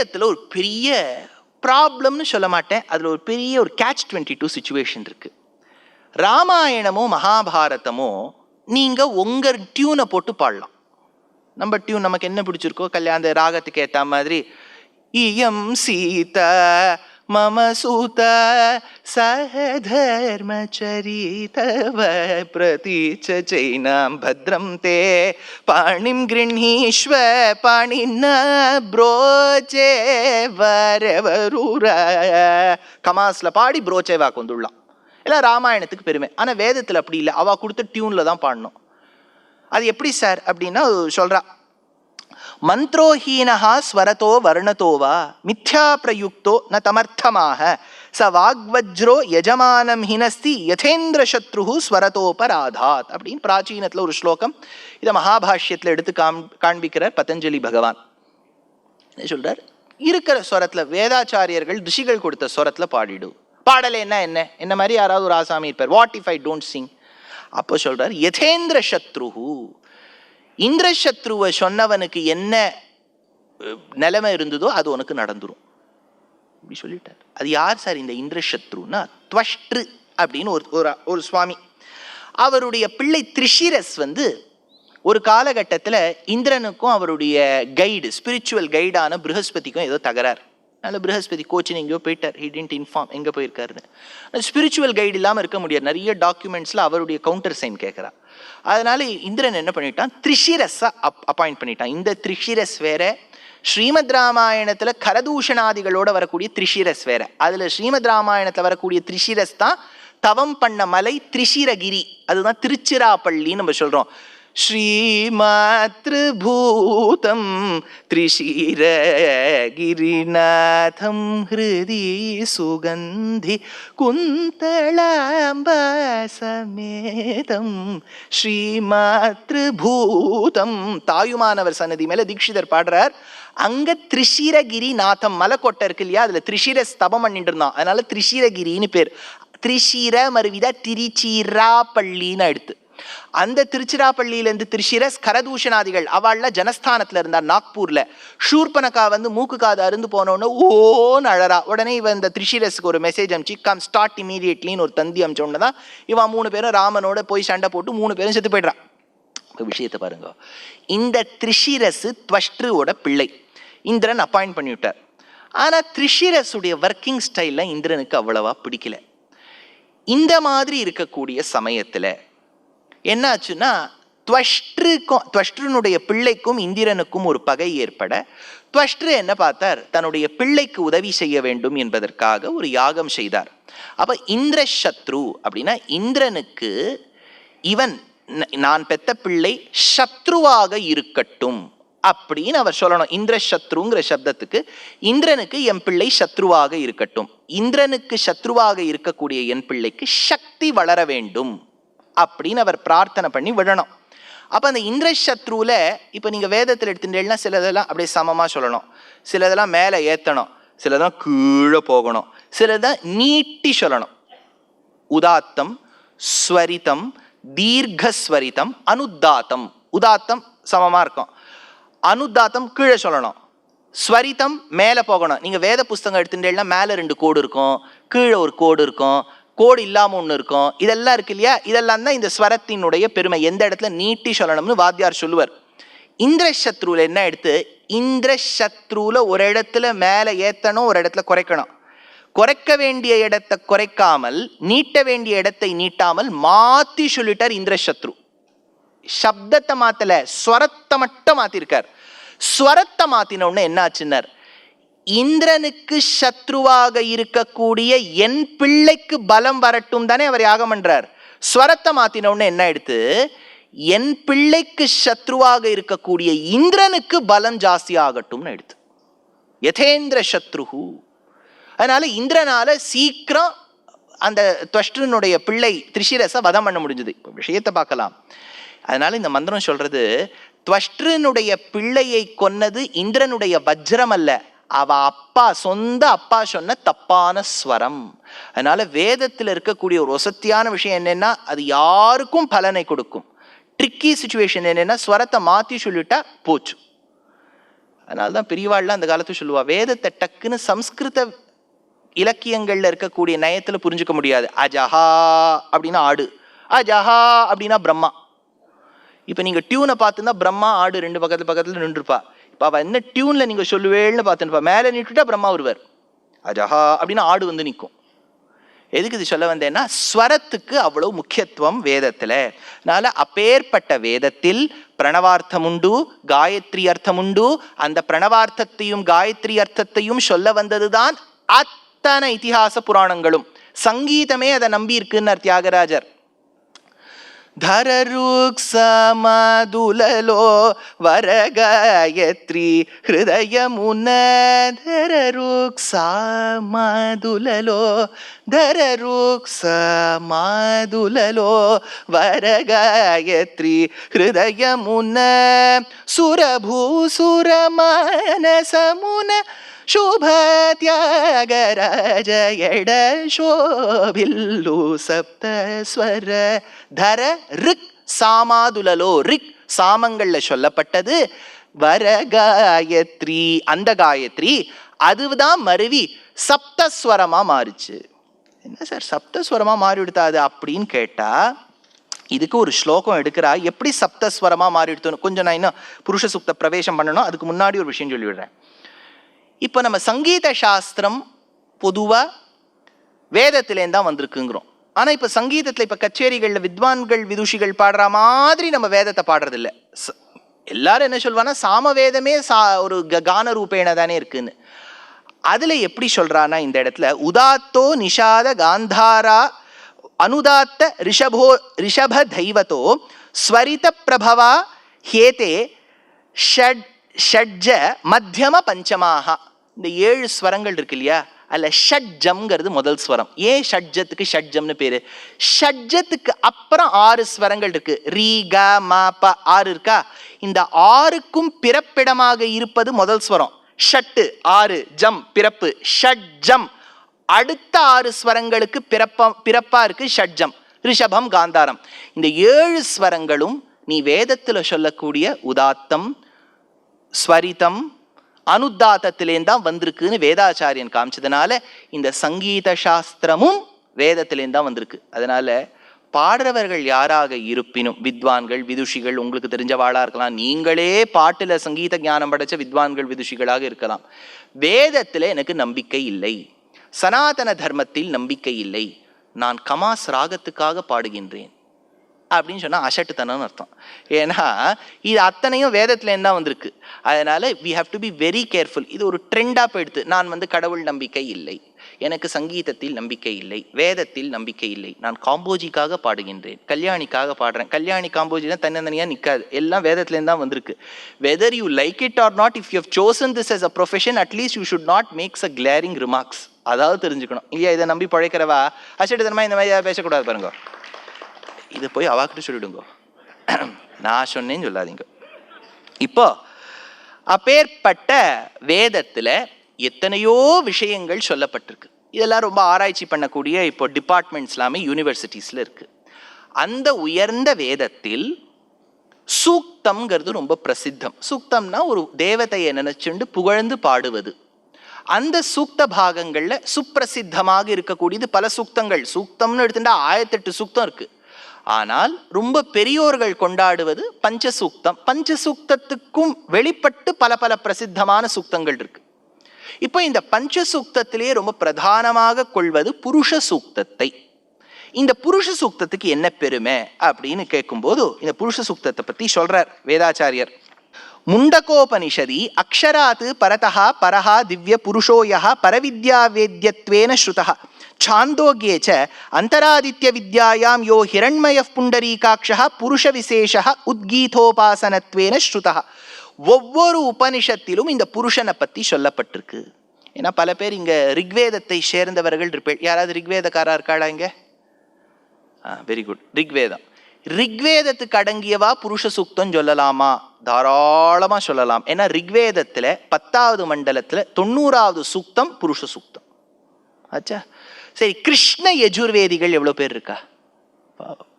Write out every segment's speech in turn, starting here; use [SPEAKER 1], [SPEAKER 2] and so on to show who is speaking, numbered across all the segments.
[SPEAKER 1] வேதத்தில் ஒரு பெரிய ப்ராப்ளம்னு சொல்ல மாட்டேன். அதில் ஒரு பெரிய ஒரு கேட்ச் டுவெண்ட்டி டூ சுச்சுவேஷன் இருக்கு. ராமாயணமோ மகாபாரதமோ நீங்கள் உங்கள் டியூனை போட்டு பாடலாம். நம்ம டியூன் நமக்கு என்ன பிடிச்சிருக்கோ கல்யாண ராகத்துக்கு ஏற்ற மாதிரி இயம் சீதா மம சூத சஹதர்மச்சரிதவ பிரதீச்ச சைனாம் பத்ரம் தே பாணிம் கிருண்ணீஸ்வ பாணின ப்ரோச்சே வரவரூர கமாஸ்ல பாடி ப்ரோச்சேவாக்கு வந்துடலாம் எல்லாம் ராமாயணத்துக்கு பெருமை. ஆனால் வேதத்தில் அப்படி இல்லை. அவ கொடுத்த டியூனில் தான் பாடணும். அது எப்படி சார்? அப்படின்னா சொல்கிறா மந்த்ரோஹீனஹா ஸ்வரதோ வர்ணதோ வா மித்யா பிரயுக்தோ ந தமர்த்தமாக. ச வாக்வஜ்ரோ யஜமானம் ஹினஸ்தி யதேந்திர சத்ரு ஸ்வரதோபராதாத் அப்படின்னு பிராச்சீனத்தில் ஒரு ஸ்லோகம் இதை மகாபாஷ்யத்தில் எடுத்து காம் காண்பிக்கிறார் பதஞ்சலி பகவான். என்ன சொல்றார்? இருக்கிற ஸ்வரத்தில் வேதாச்சாரியர்கள் ரிஷிகள் கொடுத்த ஸ்வரத்தில் பாடிடு. பாடலைன்னா என்ன என்ன? மாதிரி யாராவது ஒரு ஆசாமி இருப்பார். What if I don't sing அப்போ சொல்றார் யதேந்திர சத்ருஹூ இந்திரசத்ருவை சொன்னவனுக்கு என்ன நிலைமை இருந்ததோ அது உனக்கு நடந்துடும் இப்படி சொல்லிட்டார். அது யார் சார் இந்த இந்திரசத்ருன்னா? துவஷ்ட்ரு அப்படின்னு ஒரு ஒரு ஒரு சுவாமி. அவருடைய பிள்ளை திரிஷிரஸ் வந்து ஒரு காலகட்டத்தில் இந்திரனுக்கும் அவருடைய கைடு ஸ்பிரிச்சுவல் கைடான ப்ரஹஸ்பதிக்கும் ஏதோ தகராறு. நல்ல ப்ரஹஸ்பதி கோச்சின் எங்கேயோ போயிட்டார். ஹி டென்ட் இன்ஃபார்ம் எங்கே போயிருக்காருன்னு. ஸ்பிரிச்சுவல் கைடு இல்லாமல் இருக்க முடியாது. நிறைய டாக்குமெண்ட்ஸில் அவருடைய கவுண்டர் சைன் கேட்குறா அதனால இந்திரன் என்ன பண்ணிட்டான்? திரிஷிரஸை அப் அப்பாயிண்ட் பண்ணிட்டான். இந்த திரிஷிரஸ் வேற ஸ்ரீமத் ராமாயணத்தில் கரதூஷணாதிகளோட வரக்கூடிய திரிஷிரஸ் வேற. அதில் ஸ்ரீமத் ராமாயணத்தில் வரக்கூடிய திரிஷிரஸ் தான் தவம் பண்ண மலை திரிஷிரகிரி. அதுதான் திருச்சிராப்பள்ளின்னு நம்ம சொல்கிறோம் श्रीमातृभूतं त्रिशिरगिरिनाथं हृदि सुगन्धि कुन्तलाम्बसमेतं ஸ்ரீமாத்ருபூதம் தாயுமானவர் சன்னதி மேல தீட்சிதர் பாடுறார் அங்க திரிஷிரகிரி நாதம் மலைக்கோட்டை இருக்கு இல்லையா அதுல திரிஷிர ஸ்தபம் பண்ணிட்டு இருந்தான் அதனால திரிஷிரகிரின்னு பேர் திரிஷிர மருவிதா திருச்சிராப்பள்ளின்னு எடுத்து அந்த திருச்சிராப்பள்ளியிலேருந்து திருஷிரஸ் கரதூஷணாதிகள் அவள்ல ஜனஸ்தானத்துல இருந்தார் நாக்பூர்ல. ஷூர்பனக்கா வந்து மூக்கு காது அருந்து போனோன்னு ஓன்னு அழறா. உடனே இவன் இந்த திரிஷிரஸுக்கு ஒரு மெசேஜ் அமிச்சு கம் ஸ்டார்ட் இமீடியட்லின்னு ஒரு தந்தி அமிச்சோன்னு தான் இவன் மூணு பேரும் ராமனோட போய் சண்டை போட்டு மூணு பேரும் செத்து போயிடுறான். விஷயத்தை பாருங்க. இந்த திரிஷிரசு துவஷ்டுவோட பிள்ளை. இந்திரன் அப்பாயிண்ட் பண்ணிவிட்டார் ஆனால் த்ரிஷிரஸுடைய திரிஷிரஸுடைய ஒர்க்கிங் ஸ்டைலில் இந்திரனுக்கு அவ்வளவா பிடிக்கல. இந்த மாதிரி இருக்கக்கூடிய சமயத்தில் என்னாச்சுன்னா துவஷ்ட்ருக்கும் துவஷ்ட்ருனுடைய பிள்ளைக்கும் இந்திரனுக்கும் ஒரு பகை ஏற்பட துவஷ்ட்ரு என்ன பார்த்தார்? தன்னுடைய பிள்ளைக்கு உதவி செய்ய வேண்டும் என்பதற்காக ஒரு யாகம் செய்தார். அப்ப இந்திர சத்ரு அப்படின்னா இந்திரனுக்கு இவன் நான் பெத்த பிள்ளை சத்ருவாக இருக்கட்டும் அப்படின்னு அவர் சொல்லணும். இந்திர சத்ருங்கிற சப்தத்துக்கு இந்திரனுக்கு என் பிள்ளை சத்ருவாக இருக்கட்டும். இந்திரனுக்கு சத்ருவாக இருக்கக்கூடிய என் பிள்ளைக்கு சக்தி வளர வேண்டும். அப்படின்னு அவர் பிரார்த்தனை பண்ணி விடணும் அப்போ அந்த இந்திரசத்ருவில் இப்போ நீங்கள் வேதத்தில் எடுத்துட்டீங்கன்னா சிலதெல்லாம் அப்படியே சமமாக சொல்லணும். சிலதெல்லாம் மேலே ஏற்றணும் சிலதெல்லாம் கீழே போகணும். சிலதான் நீட்டி சொல்லணும். உதாத்தம் ஸ்வரிதம் தீர்க்கஸ்வரிதம் அனுதாத்தம். உதாத்தம் சமமாக இருக்கும். அனுதாத்தம் கீழே சொல்லணும். ஸ்வரிதம் மேலே போகணும். நீங்கள் வேத புஸ்தகம் எடுத்துட்டீங்கன்னா மேலே ரெண்டு கோடு இருக்கும். கீழே ஒரு கோடு இருக்கும். கோடு இல்லாமல் ஒன்று இருக்கும். இதெல்லாம் இருக்கு இல்லையா? இதெல்லாம் தான் இந்த ஸ்வரத்தினுடைய பெருமை. எந்த இடத்துல நீட்டி சொல்லணும்னு வாத்தியார் சொல்லுவார். இந்திரசத்ருவில் என்ன எடுத்து? இந்திரசத்ருவில் ஒரு இடத்துல மேலே ஏற்றணும் ஒரு இடத்துல குறைக்கணும். குறைக்க வேண்டிய இடத்தை குறைக்காமல் நீட்ட வேண்டிய இடத்தை நீட்டாமல் மாத்தி சொல்லிட்டார் இந்திரசத்ரு. சப்தத்தை மாத்தல ஸ்வரத்தை மட்டும் மாத்திருக்கார். ஸ்வரத்தை மாத்தின உடனே என்ன ஆச்சுன்னார்? இந்திரனுக்கு சத்ருவாக இருக்கக்கூடிய என் பிள்ளைக்கு பலம் வரட்டும் தானே அவர் யாகம் பண்றார். ஸ்வரத்தை மாத்தின என்ன எடுத்து? என் பிள்ளைக்கு சத்ருவாக இருக்கக்கூடிய இந்திரனுக்கு பலம் ஜாஸ்தி ஆகட்டும்னு எடுத்து. யதேந்திர சத்ருகு அதனால இந்திரனால சீக்கிரம் அந்த துவஷ்டனுடைய பிள்ளை திரிஷிரஸை வதம் பண்ண முடிஞ்சது. இப்போ விஷயத்தை பார்க்கலாம். அதனால இந்த மந்திரம் சொல்றது துவஷ்டனுடைய பிள்ளையை கொன்னது இந்திரனுடைய வஜ்ரம் அல்ல. அவ அப்பா சொந்த அப்பா சொன்ன தப்பான ஸ்வரம். அதனால வேதத்தில் இருக்கக்கூடிய ஒரு வசத்தியான விஷயம் என்னன்னா அது யாருக்கும் பலனை கொடுக்கும். ட்ரிக்கி சுச்சுவேஷன் என்னன்னா ஸ்வரத்தை மாற்றி சொல்லிட்டா போச்சு. அதனால தான் பெரியவாள்லாம் அந்த காலத்துல சொல்லுவா வேதத்தை டக்குன்னு சம்ஸ்கிருத இலக்கியங்களில் இருக்கக்கூடிய நயத்தில் புரிஞ்சுக்க முடியாது. அஜஹா அப்படின்னா ஆடு. அஜஹா அப்படின்னா பிரம்மா. இப்போ நீங்கள் டியூனை பார்த்துன்னா பிரம்மா ஆடு ரெண்டு பக்கத்து பக்கத்தில் நின்றுருப்பா. பாப்பா என்ன டியூனில் நீங்கள் சொல்லுவேள்னு பார்த்துருப்பா மேலே நின்றுட்டா பிரம்மா வருவார். அஜஹா அப்படின்னு ஆடு வந்து நிற்கும் எதுக்கு இது சொல்ல வந்தேன்னா ஸ்வரத்துக்கு அவ்வளவு முக்கியத்துவம் வேதத்தில். அதனால அப்பேற்பட்ட வேதத்தில் பிரணவார்த்தம் உண்டு காயத்ரி அர்த்தம் உண்டு. அந்த பிரணவார்த்தத்தையும் காயத்ரி அர்த்தத்தையும் சொல்ல வந்ததுதான் அத்தனை இத்திஹாச புராணங்களும். சங்கீதமே அதை நம்பி இருக்குன்னார் தியாகராஜர். ధరరుక్సమదులలో వరగాయత్రి హృదయమున ధరరుక్సమదులలో ధరరుక్సమదులలో వరగాయత్రి హృదయమున సురభూసురమానసమున ಶುಭ ತ್ಯಾಗರಾಜ ಎಡ ಶೋಭಿಲ್ಲು ಸಪ್ತ ಸ್ವರ தர ரிக் சாமாதுலலோ ரிக் சாமங்கள்ல சொல்லப்பட்டது வர காயத்ரி அந்த காயத்ரி அதுதான் மருவி சப்தஸ்வரமா மாறுச்சு என்ன சார் சப்தஸ்வரமா மாறி விடுத்தாது அப்படின்னு கேட்டா இதுக்கு ஒரு ஸ்லோகம் எடுக்கிறா எப்படி சப்தஸ்வரமா மாறி எடுத்தோம் கொஞ்சம் நான் இன்னும் புருஷ சுப்த பிரவேசம் பண்ணணும் அதுக்கு முன்னாடி ஒரு விஷயம் சொல்லிவிடுறேன் இப்போ நம்ம சங்கீத சாஸ்திரம் பொதுவாக வேதத்திலேருந்து தான் வந்திருக்குங்கிறோம். ஆனால் இப்போ சங்கீதத்தில் இப்போ கச்சேரிகளில் வித்வான்கள் விதுஷிகள் பாடுற மாதிரி நம்ம வேதத்தை பாடுறதில்ல. ச- எல்லாரும் என்ன சொல்வான்னா சாம வேதமே சா ஒரு க- கான ரூபேன தானே இருக்குன்னு. அதில் எப்படி சொல்கிறான்னா இந்த இடத்துல உதாத்தோ நிஷாத காந்தாரா அனுதாத்த ரிஷபோ ரிஷப தெய்வத்தோ ஸ்வரித பிரபவா ஹேதே ஷட் ஷட்ஜ மத்தியம பஞ்சமாக இந்த ஏழு ஸ்வரங்கள் இருக்கு இல்லையா? அதில் ஷட்ஜம்ங்கிறது முதல் ஸ்வரம். ஏன் ஷட்ஜத்துக்கு ஷட்ஜம்னு பேர்? ஷட்ஜத்துக்கு அப்புறம் ஆறு ஸ்வரங்கள் இருக்கு. ரீ க ம ப ஆறு இருக்கா? இந்த ஆறுக்கும் பிறப்பிடமாக இருப்பது முதல் ஸ்வரம். ஷட்டு ஆறு ஜம் பிறப்பு. ஷட்ஜம். அடுத்த ஆறு ஸ்வரங்களுக்கு பிறப்ப பிறப்பா இருக்கு ஷட்ஜம். ரிஷபம் காந்தாரம். இந்த ஏழு ஸ்வரங்களும் நீ வேதத்தில் சொல்லக்கூடிய உதாத்தம் ஸ்வரிதம் அனுத்தாத்தத்திலேருந்து தான் வந்திருக்குன்னு வேதாச்சாரியன் காமிச்சதுனால இந்த சங்கீத சாஸ்திரமும் வேதத்திலேருந்து தான் வந்திருக்கு. அதனால பாடுறவர்கள் யாராக இருப்பினும் வித்வான்கள் விதுஷிகள் உங்களுக்கு தெரிஞ்சவாளாக இருக்கலாம் நீங்களே பாட்டில் சங்கீத ஞானம் படைச்ச வித்வான்கள் விதுஷிகளாக இருக்கலாம். வேதத்தில் எனக்கு நம்பிக்கை இல்லை. சனாதன தர்மத்தில் நம்பிக்கை இல்லை. நான் கமாஸ் ராகத்துக்காக பாடுகின்றேன். அப்படின்னு சொன்னால் அசட்டுத்தனம்னு அர்த்தம். ஏன்னா இது அத்தனையும் வேதத்துலேருந்து தான் வந்திருக்கு. அதனால் we have to be very careful இது ஒரு ட்ரெண்டாக போயிடுத்து நான் வந்து கடவுள் நம்பிக்கை இல்லை. எனக்கு சங்கீதத்தில் நம்பிக்கை இல்லை. வேதத்தில் நம்பிக்கை இல்லை. நான் காம்போஜிக்காக பாடுகின்றேன். கல்யாணிக்காக பாடுறேன். கல்யாணி காம்போஜி தான் தன்னந்தனியாக நிற்காது எல்லாம் வேதத்துலேருந்து தான் வந்திருக்கு whether you like it or not if you have chosen this as a profession at least you should not makes a glaring remarks அதாவது தெரிஞ்சுக்கணும். இல்லையா? இதை நம்பி பழைக்கிறவா? அசட்டுத்தனமா இந்த மாதிரி பேசக்கூடாது பாருங்க. இதை போய் அவாக்கிட்ட சொல்லிவிடுங்க நான் சொன்னேன்னு சொல்லாதீங்க இப்போ அப்பேற்பட்ட வேதத்தில் எத்தனையோ விஷயங்கள் சொல்லப்பட்டிருக்கு இதெல்லாம் ரொம்ப ஆராய்ச்சி பண்ணக்கூடிய இப்போ டிபார்ட்மெண்ட்ஸ் எல்லாமே யூனிவர்சிட்டிஸில் இருக்குது அந்த உயர்ந்த வேதத்தில் சூக்தம்ங்கிறது ரொம்ப பிரசித்தம் சூக்தம்னா ஒரு தேவதையை நினைச்சுண்டு புகழ்ந்து பாடுவது அந்த சூக்த பாகங்களில் சுப்பிரசித்தமாக இருக்கக்கூடியது பல சூக்தங்கள் சூக்தம்னு எடுத்துட்டா ஆயிரத்தெட்டு சூக்தம் இருக்குது ஆனால் ரொம்ப பெரியோர்கள் கொண்டாடுவது பஞ்சசூக்தம். பஞ்சசூக்தத்துக்கும் வெளிப்பட்டு பல பல பிரசித்தமான சூக்தங்கள் இருக்கு. இப்போ இந்த பஞ்சசூக்தத்திலேயே ரொம்ப பிரதானமாக கொள்வது புருஷ சூக்தத்தை. இந்த புருஷ சூக்தத்துக்கு என்ன பெருமை அப்படின்னு கேட்கும்போது இந்த புருஷ சூக்தத்தை பத்தி சொல்றார் வேதாச்சாரியர். முண்டகோபனிஷதி அக்ஷராத் பரதா பரஹா திவ்ய புருஷோயா பரவித்யா வேத்யத்வேன ಛಾಂದೋಗ್ಯೇಚ ಅಂತರಾದಿತ್ಯ ವಿದ್ಯಾಯಾಂ ಯೋ ಹಿರಣ್ಮಯ ಪುಂಡರೀಕಾಕ್ಷ புருஷ விசேஷ உத்கீதோபாசனத்வேன ஸ்ருதா ஒவ்வொரு உபனிஷத்திலும் இந்த புருஷனை பற்றி சொல்லப்பட்டிருக்கு. ஏன்னா பல பேர் இங்கே ரிக்வேதத்தை சேர்ந்தவர்கள் இருப்பேன் யாராவது ரிக்வேதக்காரா இருக்காளா இங்கே? வெரி குட் ரிக்வேதம். ரிக்வேதத்துக்கு அடங்கியவா புருஷ சூக்தம் சொல்லலாமா? தாராளமாக சொல்லலாம். ஏன்னா ரிக்வேதத்தில் பத்தாவது மண்டலத்தில் தொண்ணூறாவது சூக்தம் புருஷ சூக்தம். ஆச்சா? சரி கிருஷ்ண யஜுர்வேதிகள் எவ்வளோ பேர் இருக்கா?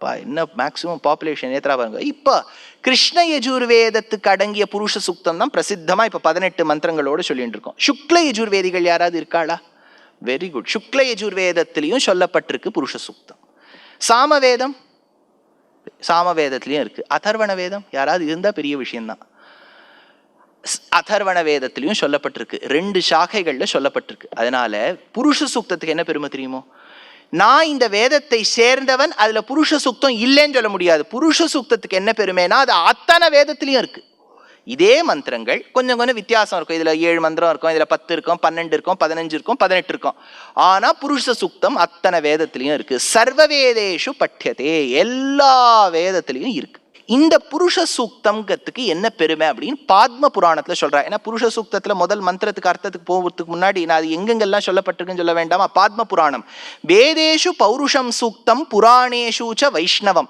[SPEAKER 1] பா என்ன மேக்ஸிமம் பாப்புலேஷன் ஏத்தரா பாருங்க. இப்போ கிருஷ்ண யஜுர்வேதத்துக்கு அடங்கிய புருஷ சுக்தம் தான் பிரசித்தமாக இப்போ பதினெட்டு மந்திரங்களோடு சொல்லிட்டு இருக்கோம். சுக்ல யஜுர்வேதிகள் யாராவது இருக்காளா? வெரி குட் சுக்ல யஜுர்வேதத்திலையும் சொல்லப்பட்டிருக்கு புருஷ சுக்தம் சாமவேதம்? சாமவேதத்திலையும் இருக்கு. அதர்வண வேதம்? யாராவது இருந்தால் பெரிய விஷயம்தான். அதர்வண வேதத்திலையும் சொல்லப்பட்டிருக்கு. ரெண்டு சாகைகளில் சொல்லப்பட்டிருக்கு. அதனால புருஷ சூக்தத்துக்கு என்ன பெருமை தெரியுமோ? நான் இந்த வேதத்தை சேர்ந்தவன் அதில் புருஷ சுக்தம் இல்லைன்னு சொல்ல முடியாது. புருஷ சுக்தத்துக்கு என்ன பெருமைனா அது அத்தனை வேதத்துலையும் இருக்கு. இதே மந்திரங்கள் கொஞ்சம் கொஞ்சம் வித்தியாசம் இருக்கும். இதில் ஏழு மந்திரம் இருக்கும் இதில் பத்து இருக்கும் பன்னெண்டு இருக்கும் பதினஞ்சு இருக்கும் பதினெட்டு இருக்கும். ஆனால் புருஷ சுக்தம் அத்தனை வேதத்துலேயும் இருக்குது சர்வ வேதேஷு பட்டியதே எல்லா வேதத்துலேயும் இருக்கு. இந்த புருஷ சூக்தம்ங்கிறதுக்கு என்ன பெருமை அப்படின்னு பாத்ம புராணத்தில் சொல்றா. ஏன்னா புருஷ சூக்தத்தில் முதல் மந்திரத்துக்கு அர்த்தத்துக்கு போகிறதுக்கு முன்னாடி நான் அது எங்கெங்கெல்லாம் சொல்லப்பட்டிருக்குன்னு சொல்ல வேண்டாமா? பாத்ம புராணம். வேதேஷு பௌருஷம் சூக்தம் புராணேஷு ச வைஷ்ணவம்.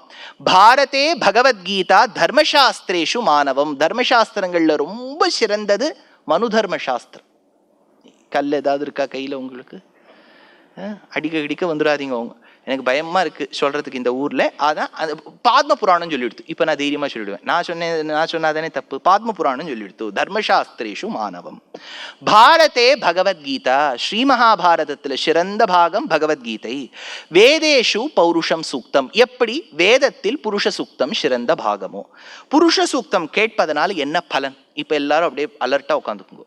[SPEAKER 1] பாரதே பகவத்கீதா தர்மசாஸ்திரேஷு மானவம் தர்மசாஸ்திரங்களில் ரொம்ப சிறந்தது மனு தர்ம சாஸ்திரம் கல் ஏதாவது இருக்கா கையில் உங்களுக்கு? அடிக்க அடிக்க வந்துடாதீங்க அவங்க. எனக்கு பயமா இருக்கு சொல்றதுக்கு இந்த ஊர்ல. அதான் அது பாத்ம புராணம் சொல்லிடுத்து இப்போ நான் தைரியமாக சொல்லிடுவேன் நான் சொன்னேன் நான் சொன்னாதானே தப்பு? பாத்ம புராணம் சொல்லிடுத்து தர்மசாஸ்திரேஷு மானவம். பாரதே பகவத்கீதா. ஸ்ரீ மகாபாரதத்தில் சிறந்த பாகம் பகவத்கீதை. வேதேஷு பௌருஷம் சூக்தம். எப்படி? வேதத்தில் புருஷ சூக்தம் சிறந்த பாகமோ. புருஷ சூக்தம் கேட்பதனால என்ன பலன்? இப்போ எல்லாரும் அப்படியே அலர்ட்டா உட்காந்துக்குங்க.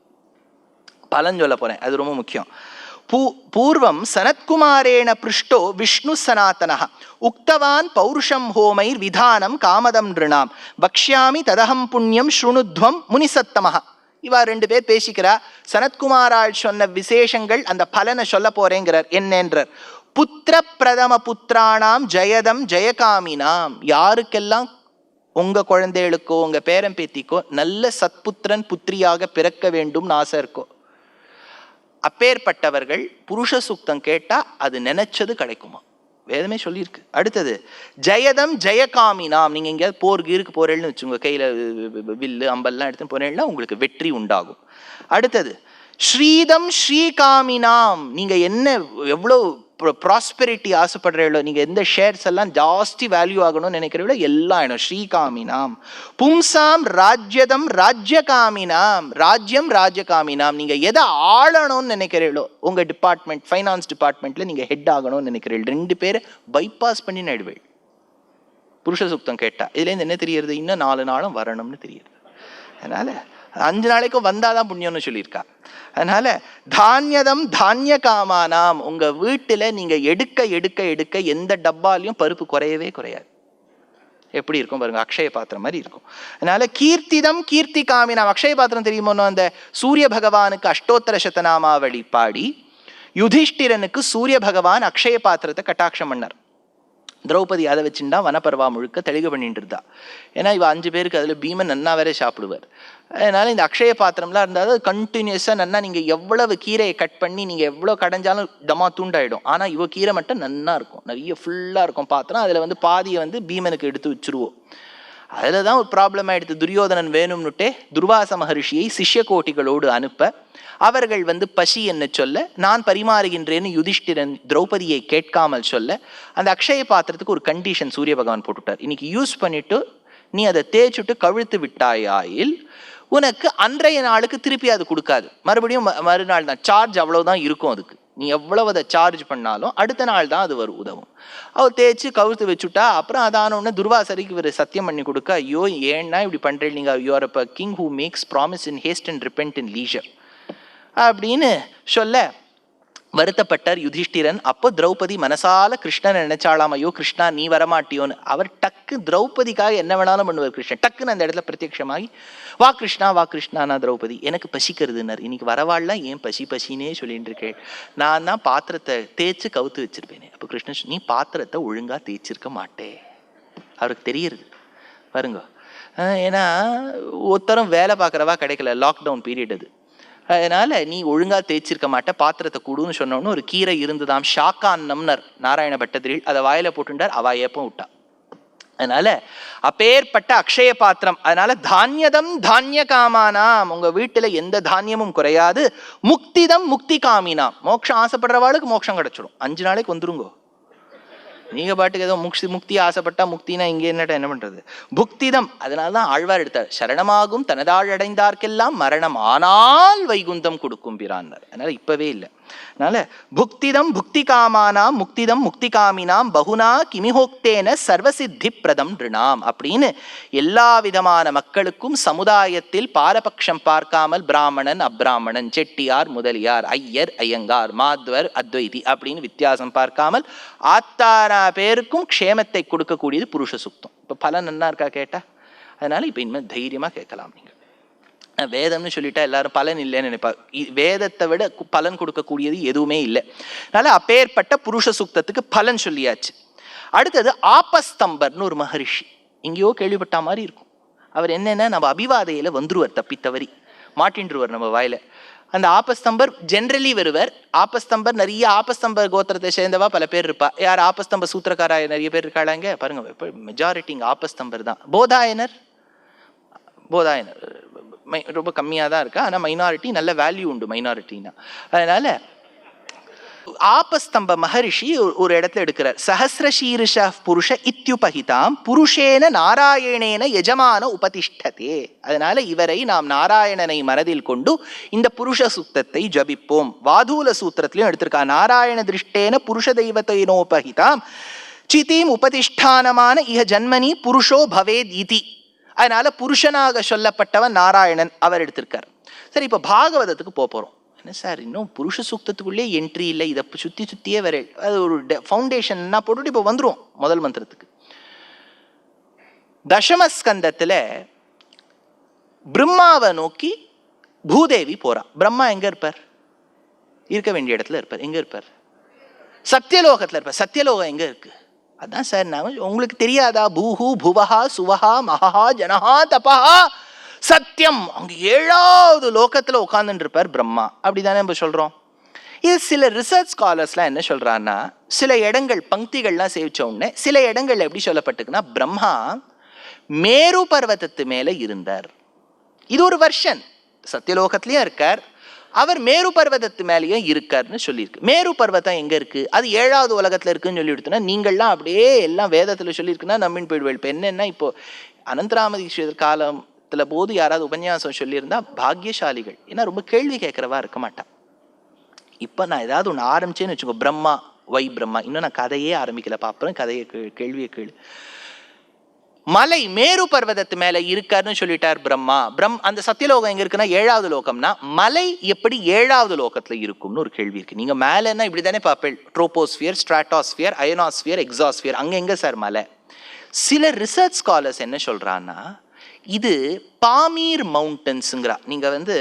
[SPEAKER 1] பலன் சொல்ல போறேன். அது ரொம்ப முக்கியம். பூ பூர்வம் சனத்குமாரேண பிருஷ்டோ விஷ்ணு சனாத்தனः உக்தவான் பௌருஷம் ஹோமைர் விதானம் காமதம் நிருணாம் பக்ஷாமி ததகம் புண்ணியம் ஸ்ருணுத்வம் முனிசத்தமஹ இவா ரெண்டு பேர் பேசிக்கிறா சனத்குமாரால் சொன்ன விசேஷங்கள் அந்த பலனை சொல்ல போறேங்கிறார். என்னன்றார்? புத்திர பிரதம புத்திராணாம் ஜெயதம் ஜெயகாமினாம். யாருக்கெல்லாம் உங்க குழந்தைகளுக்கோ உங்க பேரம்பேத்திக்கோ நல்ல சத்புத்திரன் புத்திரியாக பிறக்க வேண்டும் ஆசை இருக்கோ அப்பேற்பட்டவர்கள் புருஷ சுக்தம் கேட்டால் அது நினைச்சது கிடைக்குமா? வேதமே சொல்லியிருக்கு. அடுத்தது ஜெயதம் ஜெயகாமி நாம். நீங்கள் எங்கேயாவது போர் கீருக்கு போறேன்னு வச்சுங்க கையில் வில்லு அம்பல்லாம் எடுத்து போறேன்னா உங்களுக்கு வெற்றி உண்டாகும். அடுத்தது ஸ்ரீதம் ஸ்ரீகாமினாம் நீங்கள் என்ன எவ்வளோ ப்ராஸ்பெரிட்டி ஆசைப்படுறீங்களோ நீங்கள் எந்த ஷேர்ஸ் எல்லாம் ஜாஸ்தி வேல்யூ ஆகணும்னு நினைக்கிறீங்களோ எல்லாம் ஆயிடும். ஸ்ரீகாமினாம். பும்சாம் ராஜ்யதம் ராஜ்யகாமினாம். ராஜ்யம் ராஜ்யகாமினாம். நீங்கள் எதை ஆளணும்னு நினைக்கிறீங்களோ உங்கள் டிபார்ட்மெண்ட் ஃபைனான்ஸ் டிபார்ட்மெண்ட்டில் நீங்கள் ஹெட் ஆகணும்னு நினைக்கிறீர்கள் ரெண்டு பேரை பைபாஸ் பண்ணி நடுவேள். புருஷ சுத்தம் கேட்டால் இதுலேருந்து என்ன தெரியறது? இன்னும் நாலு நாளும் வரணும்னு தெரியுது. அதனால் அஞ்சு நாளைக்கும் வந்தாதான் புண்ணியம்னு சொல்லியிருக்கா. அதனால தானியதம் தானிய காமானாம். உங்க வீட்டில் நீங்க எடுக்க எடுக்க எடுக்க எந்த டப்பாலையும் பருப்பு குறையவே குறையாது. எப்படி இருக்கும் பாருங்க அக்ஷய பாத்திரம் மாதிரி இருக்கும். அதனால கீர்த்திதம் கீர்த்தி காமினாம். அக்ஷய பாத்திரம் தெரியுமோ அந்த சூரிய பகவானுக்கு அஷ்டோத்தர சதநாமாவளி பாடி யுதிஷ்டிரனுக்கு சூரிய பகவான் அக்ஷய பாத்திரத்தை கட்டாட்சம் பண்ணார். திரௌபதி அதை வச்சுட்டா வனப்பருவா முழுக்க தெளிவு பண்ணிட்டு இருந்தா ஏன்னா இவ அஞ்சு பேருக்கு அதில் பீமன் நன்னா வேற சாப்பிடுவார். அதனால இந்த அக்ஷய பாத்திரம்லாம் இருந்தால் கண்டினியூஸாக நன்னா நீங்கள் எவ்வளவு கீரையை கட் பண்ணி நீங்கள் எவ்வளோ கடைஞ்சாலும் டமா தூண்டாயிடும். ஆனால் இவ கீரை மட்டும் நன்னா இருக்கும். நிறைய ஃபுல்லாக இருக்கும் பாத்திரம். அதில் வந்து பாதியை வந்து பீமனுக்கு எடுத்து வச்சிருவோம். அதில் தான் ஒரு ப்ராப்ளம் ஆகிடுது துரியோதனன் வேணும்னுட்டே துர்வாச மகரிஷியை சிஷ்ய கோட்டிகளோடு அனுப்ப அவர்கள் வந்து பசி என்ன சொல்ல நான் பரிமாறுகின்றேன்னு யுதிஷ்டிரன் திரௌபதியை கேட்காமல் சொல்ல அந்த அக்ஷய பாத்திரத்துக்கு ஒரு கண்டிஷன் சூரிய பகவான் போட்டுட்டார். இன்னைக்கு யூஸ் பண்ணிட்டு நீ அதை தேய்ச்சுட்டு கவிழ்த்து விட்டாயாயில் உனக்கு அன்றைய நாளுக்கு திருப்பி அது கொடுக்காது. மறுபடியும் ம- மறுநாள் தான். சார்ஜ் அவ்வளோதான் இருக்கும் அதுக்கு. நீ எவ்வளவு அதை சார்ஜ் பண்ணாலும் அடுத்த நாள் தான் அது வரும் உதவும். அவர் தேய்ச்சி கவுத்து வச்சுட்டா அப்புறம் அதான துர்வாசரிக்கு இவர் சத்தியம் பண்ணி கொடுக்க ஐயோ ஏன்னா இப்படி பண்ணுறேன் நீங்கள் you are a king who makes promise in haste and repent in leisure அப்படின்னு சொல்ல வருத்தப்பட்டார் யுதிஷ்டிரன். அப்போ திரௌபதி மனசால கிருஷ்ணன் நினைச்சாலாம் ஐயோ கிருஷ்ணா நீ வரமாட்டியோன்னு. அவர் டக்கு திரௌபதிக்காக என்ன வேணாலும் பண்ணுவார் கிருஷ்ணன். டக்குன்னு அந்த இடத்துல பிரத்யட்சமாகி வா கிருஷ்ணா வா கிருஷ்ணானா திரௌபதி. எனக்கு பசிக்கிறதுன்னார். இன்னைக்கு வரவாள்லாம் ஏன் பசி பசினே சொல்லிட்டு இருக்கேன் நான் தான் பாத்திரத்தை தேய்ச்சி கவுத்து வச்சிருப்பேனே. அப்போ கிருஷ்ணன் நீ பாத்திரத்தை ஒழுங்கா தேய்ச்சிருக்க மாட்டே. அவருக்கு தெரியுது. பாருங்க. ஏன்னா ஒருத்தரும் வேலை பார்க்குறவா கிடைக்கல. லாக்டவுன் பீரியட் அது. அதனால நீ ஒழுங்கா தேய்ச்சிருக்க மாட்ட பாத்திரத்தை கூடுன்னு சொன்னோன்னு ஒரு கீரை இருந்ததாம். ஷாக்கான்னம்னர் நாராயண பட்டதிரில் அதை வாயில போட்டுண்டார் அவ ஏப்பம் விட்டா. அதனால அப்பேற்பட்ட அக்ஷய பாத்திரம் அதனால தானியதம் தானிய காமானாம் உங்க வீட்டுல எந்த தானியமும் குறையாது. முக்திதம் முக்தி காமினாம் மோட்சம் ஆசைப்படுறவாளுக்கு மோட்சம் கிடைச்சிடும் அஞ்சு நாளைக்கு வந்துருங்கோ. நீங்க பாட்டுக்கு ஏதோ முக்தி முக்தி ஆசைப்பட்டா முக்தினா இங்கே என்னட்ட என்ன பண்றது? புக்திதம். அதனால தான் ஆழ்வார் எடுத்தார். சரணமாகும் தனதாள் அடைந்தார்க்கெல்லாம் மரணம். ஆனால் வைகுந்தம் கொடுக்கும் பிரான்னர். அதனால இப்பவே இல்லை. அதனால புக்திதம் புக்தி காமானாம் முக்திதம் முக்தி காமினாம் பகுனா கிமிஹோக்தேன சர்வசித்தி பிரதம் ரிணாம் அப்படின்னு எல்லா விதமான மக்களுக்கும் சமுதாயத்தில் பாரபட்சம் பார்க்காமல் பிராமணன் அப்ராமணன் செட்டியார் முதலியார் ஐயர் ஐயங்கார் மாத்வர் அத்வைதி அப்படின்னு வித்தியாசம் பார்க்காமல் ஆத்தாரா பேருக்கும் க்ஷேமத்தை கொடுக்கக்கூடியது புருஷ சுத்தம். இப்போ பலன் நன்னா இருக்கா கேட்டா? அதனால இப்போ இனிமேல் தைரியமாக கேட்கலாம் நீங்கள் வேதம்னு சொல்லிட்டா எல்லாரும் பலன் இல்லைன்னு நினைப்பா. இ- வேதத்தை விட பலன் கொடுக்கக்கூடியது எதுவுமே இல்லை. அதனால அப்பேற்பட்ட புருஷ சுக்தத்துக்கு பலன் சொல்லியாச்சு. அடுத்தது ஆபஸ்தம்பர்னு ஒரு மகரிஷி. எங்கேயோ கேள்விப்பட்ட மாதிரி இருக்கும். அவர் என்னென்னா நம்ம அபிவாதையில வந்துருவார் தப்பித்தவரி மாட்டின்றுவர் நம்ம வாயில. அந்த ஆபஸ்தம்பர் ஜென்ரலி வருவர். ஆபஸ்தம்பர் நிறைய ஆபஸ்தம்பர் கோத்திரத்தை சேர்ந்தவா பல பேர் இருப்பா. யார் ஆபஸ்தம்ப சூத்திரக்காரா நிறைய பேர் இருக்காளாங்க பாருங்க மெஜாரிட்டி இங்க ஆபஸ்தம்பர் தான். போதாயனர்? போதாயனர். ரொம்ப கம்மியாக தான் இருக்கா. ஆனால் மைனாரிட்டி நல்ல வேல்யூ உண்டு மைனாரிட்டினா அதனால் ஆபஸ்தம்ப மகரிஷி ஒரு- இடத்துல எடுக்கிறார். சஹசிரசீருஷ புருஷ இத்யுபகிதாம் புருஷேன நாராயணேன எஜமான உபதிஷ்டதே. அதனால இவரை நாம் நாராயணனை மனதில் கொண்டு இந்த புருஷ சுத்தத்தை ஜபிப்போம். வாதூல சூத்திரத்திலையும் எடுத்திருக்கா நாராயண திருஷ்டேன புருஷ தெய்வத்தைனோபகிதாம். சிதீம் உபதிஷ்டானமான இஹ ஜன்மனி புருஷோ பவேத் இதி. அதனால புருஷனாக சொல்லப்பட்டவன் நாராயணன் அவர் எடுத்திருக்கார். சரி இப்போ பாகவதத்துக்கு போக போகிறோம் என்ன சார் இன்னும் புருஷ சூக்தத்துக்குள்ளே என்ட்ரி இல்லை. இதை சுற்றி சுற்றியே வர அது ஒரு ஃபவுண்டேஷன்னா போட்டுட்டு இப்போ வந்துருவோம் முதல் மந்திரத்துக்கு. தசமஸ்கந்தத்தில் பிரம்மாவை நோக்கி பூதேவி போறா. பிரம்மா எங்க இருப்பார்? இருக்க வேண்டிய இடத்துல இருப்பார். எங்க இருப்பார்? சத்தியலோகத்தில் இருப்பார். சத்தியலோகம் எங்க இருக்கு? அதான் சார் நான் உங்களுக்கு தெரியாதா? பூஹு புவஹா சுவஹா மகா ஜனஹா தபஹா சத்தியம் அங்கே ஏழாவது லோகத்தில் உட்கார்ந்துட்டு இருப்பார் பிரம்மா. அப்படிதானே நம்ம சொல்கிறோம் இது சில ரிசர்ச் ஸ்காலர்ஸ்லாம் என்ன சொல்கிறான்னா சில இடங்கள் பங்கிகள்லாம் சேவிச்ச உடனே சில இடங்கள் எப்படி சொல்லப்பட்டுக்குன்னா பிரம்மா மேரு பர்வதத்து மேலே இருந்தார். இது ஒரு வருஷன் சத்தியலோகத்திலயும் இருக்கார் அவர் மேரு பர்வதத்து மேலேயும் இருக்காருன்னு சொல்லியிருக்கு. மேரு பர்வதம் எங்கே இருக்குது அது ஏழாவது உலகத்தில் இருக்குன்னு சொல்லி எடுத்தோன்னா நீங்கள்லாம் அப்படியே எல்லாம் வேதத்தில் சொல்லியிருக்குன்னா நம்பின்னு போயிடுவேன் இப்போ என்னென்னா இப்போ அனந்தராமதீஸ்வரர் காலத்தில் போது யாராவது உபன்யாசம் சொல்லியிருந்தா பாக்கியசாலிகள் ஏன்னா ரொம்ப கேள்வி கேட்குறவா இருக்க மாட்டான் இப்போ நான் ஏதாவது ஒன்று ஆரம்பிச்சேன்னு வச்சுக்கோ பிரம்மா வை பிரம்மா. இன்னும் நான் கதையே ஆரம்பிக்கல. பார்ப்பேன் கதையை கேள்வியை கேளு. மலை மேரு பர்வதத்து மேல இருக்காருன்னு சொல்லிட்டார் பிரம்மா. பிரம் அந்த சத்தியலோகம் எங்க இருக்குன்னா ஏழாவது லோகம்னா மலை எப்படி ஏழாவது லோகத்துல இருக்கும்னு ஒரு கேள்வி இருக்கு. நீங்க மேலன்னா இப்படி தானே பார்ப்பேன். ட்ரோபோஸ்பியர் ஸ்ட்ராட்டாஸ்பியர் அயனாஸ்பியர் எக்ஸாஸ்பியர் அங்க எங்க சார் மலை? சில ரிசர்ச் ஸ்காலர்ஸ் என்ன சொல்றான்னா இது பாமீர் மவுண்டன்ஸுங்கிறா நீங்க வந்து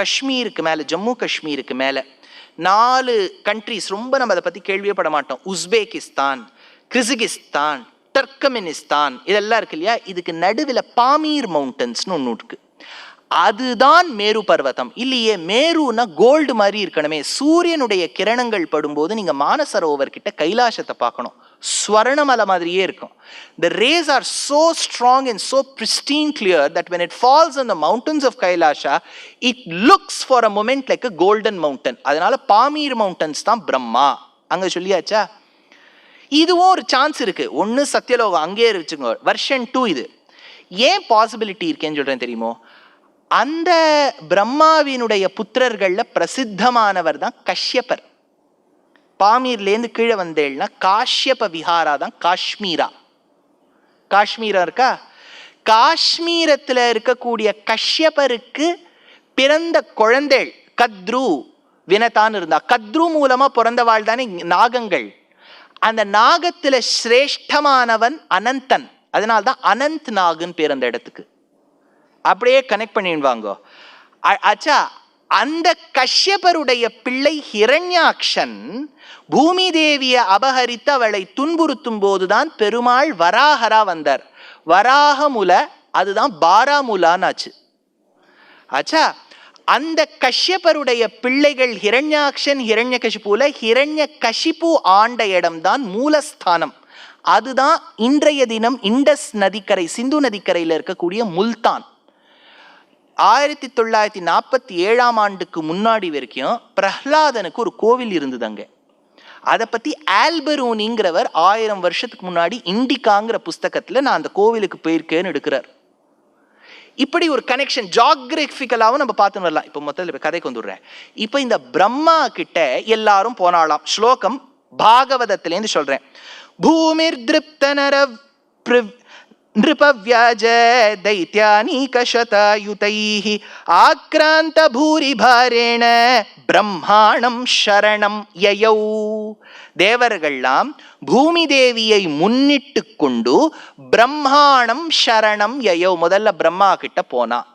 [SPEAKER 1] காஷ்மீருக்கு மேலே ஜம்மு காஷ்மீருக்கு மேலே நாலு கண்ட்ரிஸ் ரொம்ப நம்ம அதை பற்றி கேள்வியே பட மாட்டோம். உஸ்பெகிஸ்தான் கிர்கிஸ்தான் டர்க்கமெனிஸ்தான் இதெல்லாம் இருக்கு இல்லையா? இதுக்கு நடுவில் பாமீர் மவுண்டன்ஸ்னு ஒன்று இருக்கு. அதுதான் மேரு பர்வதம். இல்லையே மேருன்னா கோல்டு மாதிரி இருக்கணுமே. சூரியனுடைய கிரணங்கள் படும்போது நீங்க மானசரோவர் கிட்ட கைலாசத்தை பார்க்கணும். ஸ்வர்ணமலை மாதிரியே இருக்கும். The rays are so strong and so pristine clear that when it falls on the mountains of kailasha it looks for a moment like a golden அதனால பாமீர் மவுண்டன்ஸ் தான் பிரம்மா. அங்க சொல்லியாச்சா? இதுவும் ஒரு சான்ஸ் இருக்குது ஒன்று சத்தியலோகம் அங்கேயே வச்சுக்கோங்க. வருஷன் டூ இது. ஏன் பாசிபிலிட்டி இருக்கேன்னு சொல்கிறேன் தெரியுமோ? அந்த பிரம்மாவினுடைய புத்திரர்களில் பிரசித்தமானவர் தான் கஷ்யப்பர். பாமீர்லேருந்து கீழே வந்தேள்னா காஷ்யப்ப விஹாரா தான் காஷ்மீரா. காஷ்மீரா இருக்கா? காஷ்மீரத்தில் இருக்கக்கூடிய கஷ்யப்பருக்கு பிறந்த குழந்தைகள் கத்ரு வினதான் இருந்தா. கத்ரு மூலமா பிறந்தவாள் தானே நாகங்கள். அந்த நாகத்தில் சிரேஷ்டமானவன் அனந்தன். அதனால தான் அனந்த் நாகுன்னு பேர் அந்த இடத்துக்கு. அப்படியே கனெக்ட் பண்ணிடுவாங்க அ- அச்சா அந்த கஷ்யபருடைய பிள்ளை ஹிரண்யாக்ஷன் பூமி தேவியை அபகரித்து அவளை துன்புறுத்தும் போதுதான் பெருமாள் வராகரா வந்தார். வராகமுல அதுதான் பாராமுலான்னு ஆச்சு. ஆச்சா அந்த கஷ்யபருடைய பிள்ளைகள் ஹிரண்யாக்ஷன் ஹிரண்ய கஷிப்புல ஹிரண்ய கஷிப்பு ஆண்ட இடம்தான் மூலஸ்தானம். அதுதான் இன்றைய தினம் இண்டஸ் நதிக்கரை சிந்து நதிக்கரையில் இருக்கக்கூடிய முல்தான். ஆயிரத்தி தொள்ளாயிரத்தி நாற்பத்தி ஏழாம் ஆண்டுக்கு முன்னாடி வரைக்கும் பிரஹ்லாதனுக்கு ஒரு கோவில் இருந்தது அங்கே. அதை பற்றி ஆல்பரூனிங்கிறவர் ஆயிரம் வருஷத்துக்கு முன்னாடி இண்டிகாங்கிற புஸ்தகத்தில் நான் அந்த கோவிலுக்கு போயிருக்கேன்னு எடுக்கிறார். இப்படி ஒரு கனெக்ஷன் ஜாகிரபிக்கலாவும் நம்ம பார்த்து வரலாம் இப்போ மொத்தத்தில் இப்போ கதைக்கு வந்துடுறேன் இப்போ இந்த பிரம்மா கிட்ட எல்லாரும் போனாலாம் ஸ்லோகம் பாகவதத்திலேருந்து சொல்றேன் பூமிர் திருப்த நர नृपव्याज दैत्यानीकशतायुतैः आक्रान्तभूरिभारेण பிரம்மாணம் சரணம் யயௌ தேவர்கள்லாம் பூமி தேவியை முன்னிட்டு கொண்டு பிரம்மாணம் சரணம் யயோ. முதல்ல பிரம்மா கிட்ட போனா.